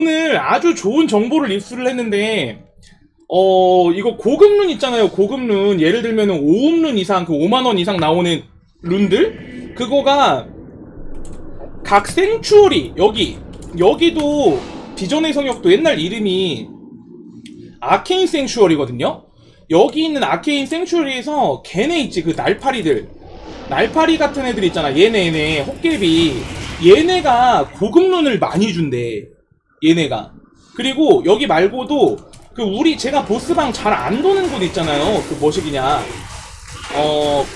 오늘 아주 좋은 정보를 입수를 했는데 어 이거 고급 룬 있잖아요 고급 룬 예를 들면은 5음 룬 이상 그 5만원 이상 나오는 룬들? 그거가 각 생추어리 여기 여기도 비전의 성역도 옛날 이름이 아케인 생추어리거든요? 여기 있는 아케인 생추어리에서 걔네 있지 그 날파리들. 날파리 같은 애들 있잖아 얘네 얘네 호깨비. 얘네가 고급 룬을 많이 준대 얘네가. 그리고 여기 말고도 그 우리 제가 보스방 잘 안 도는 곳 있잖아요. 그 뭐시기냐. 어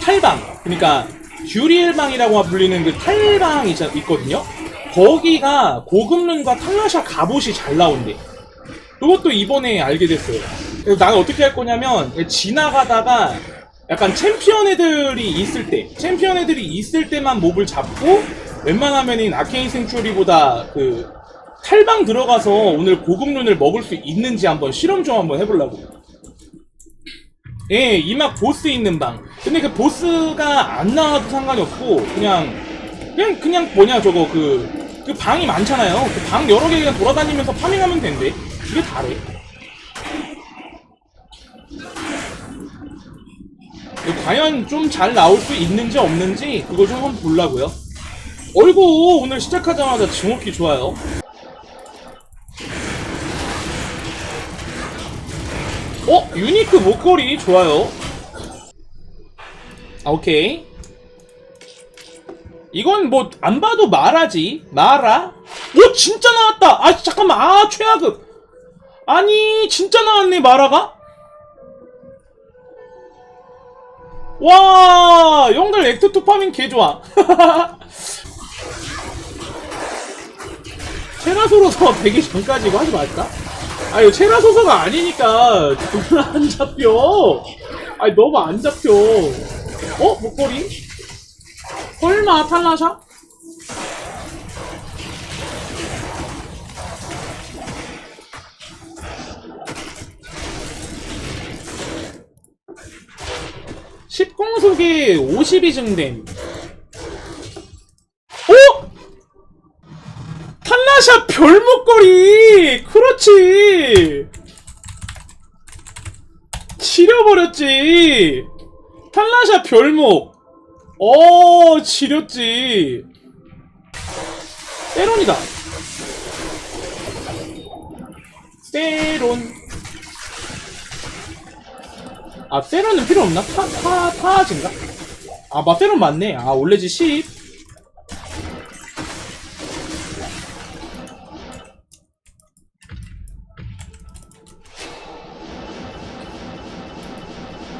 탈방. 그러니까 듀리엘방이라고 불리는 그 탈방이 있- 있거든요. 거기가 고급룬과 탈라샤 갑옷이 잘 나온대. 그것도 이번에 알게 됐어요. 그래서 나는 어떻게 할 거냐면 지나가다가 약간 챔피언 애들이 있을 때 챔피언 애들이 있을 때만 몹을 잡고 웬만하면은 아케인 생츄리보다 그 탈방 들어가서 오늘 고급 룬을 먹을 수 있는지 한번 실험 좀 한번 해보려고 예, 이막 보스 있는 방. 근데 그 보스가 안 나와도 상관이 없고, 그냥, 그냥, 그냥 뭐냐, 저거, 그, 그 방이 많잖아요. 그 방 여러 개 그냥 돌아다니면서 파밍하면 된대. 그게 다래. 과연 좀 잘 나올 수 있는지 없는지, 그거 좀 한번 보려고요. 어이구, 오늘 시작하자마자 증오키 좋아요. 어? 유니크 목걸이 좋아요. 아, 오케이. 이건 뭐 안 봐도 마라지. 마라? 오 진짜 나왔다. 아 잠깐만. 아 최악급. 아니 진짜 나왔네 마라가? 와 형들 액트2 파밍 개 좋아. 체라소로서 되기 전까지 이거 하지 말까? 아 이거 체라 소서가 아니니까 존나 안 잡혀. 아니 너무 안 잡혀. 어 목걸이? 설마 탈라샤? (10공속에 50이 증됨) 어? 탈라샤 별 목걸이! 그렇지! 지려버렸지! 탈라샤 별목! 어, 지렸지! 세론이다! 세론. 아, 세론은 필요 없나? 타, 타, 타아진가? 아, 마, 세론 맞네. 아, 올레지 10.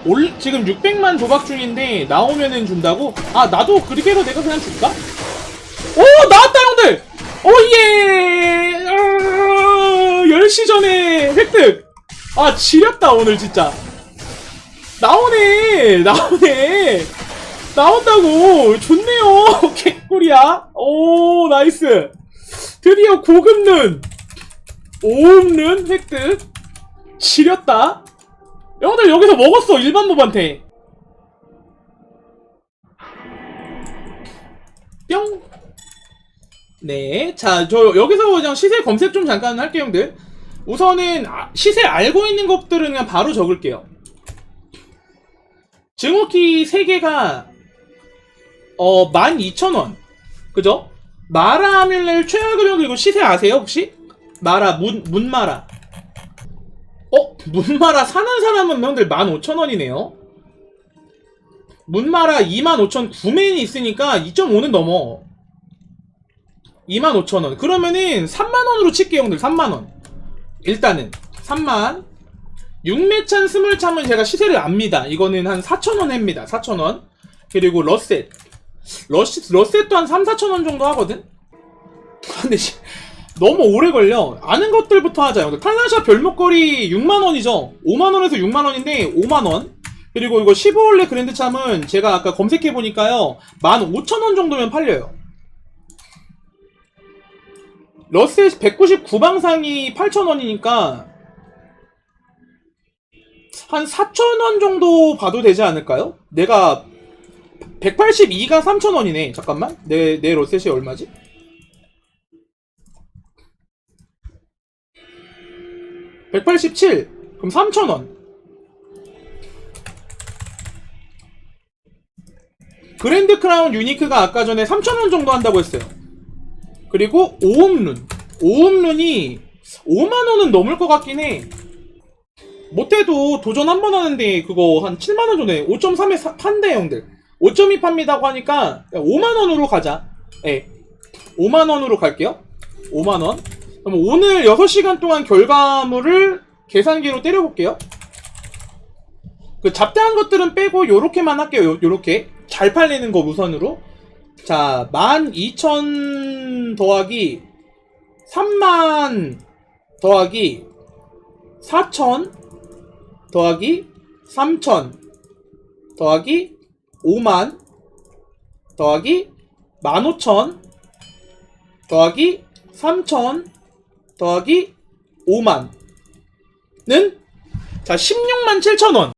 올 지금 600만 도박 중인데 나오면은 준다고? 아 나도 그리게로 내가 그냥 줄까? 오 나왔다 형들! 오예! 아, 10시 전에 획득! 아 지렸다 오늘 진짜 나오네 나오네 나온다고 좋네요 개꿀이야 오 나이스 드디어 고급 룬 5음 룬 획득 지렸다 형들 여기서 먹었어 일반 몹한테 뿅 네, 자, 저 여기서 그냥 시세 검색 좀 잠깐 할게요, 형들. 우선은 아, 시세 알고 있는 것들은 그냥 바로 적을게요. 증오키 3개가 어 12,000원. 그죠? 마라 최악의 형들 이거 시세 아세요, 혹시? 마라 문 문마라. 어? 문마라 사는 사람은 형들 15,000원이네요. 문마라 25,000 구매인이 있으니까 2.5는 넘어. 25,000원. 그러면은 3만원으로 칠게요, 형들. 3만원. 일단은. 3만. 육매찬 스물참은 제가 시세를 압니다. 이거는 한 4,000원 합니다. 4,000원. 그리고 러셋. 러시, 러셋도 한 3, 4,000원 정도 하거든? 근데 씨, 너무 오래 걸려. 아는 것들부터 하자. 형들. 탈라샤 별목걸이 6만원이죠? 5만원에서 6만원인데 5만원. 그리고 이거 15원래 그랜드 참은 제가 아까 검색해보니까요. 15,000원 정도면 팔려요. 러셀 199방상이 8,000원이니까 한 4,000원 정도 봐도 되지 않을까요? 내가 182가 3,000원이네. 잠깐만. 내, 내 러셋이 얼마지? 187 그럼 3,000원. 그랜드 크라운 유니크가 아까 전에 3,000원 정도 한다고 했어요. 그리고 오음룬. 오음룬이 5만원은 넘을 것 같긴 해. 못해도 도전 한 번 하는데 그거 한 7만원 정도에 5.3에 판대 형들. 5.2 팝니다고 하니까 5만원으로 가자. 예. 5만원으로 갈게요. 5만원 그럼 오늘 6시간 동안 결과물을 계산기로 때려볼게요. 그 잡다한 것들은 빼고 요렇게만 할게요. 요, 요렇게. 잘 팔리는 거 우선으로. 자 12,000 더하기 3만 더하기 4,000 더하기 3,000 더하기 5만 더하기 15,000 더하기 3,000 더하기 5만은 자 16만 7천원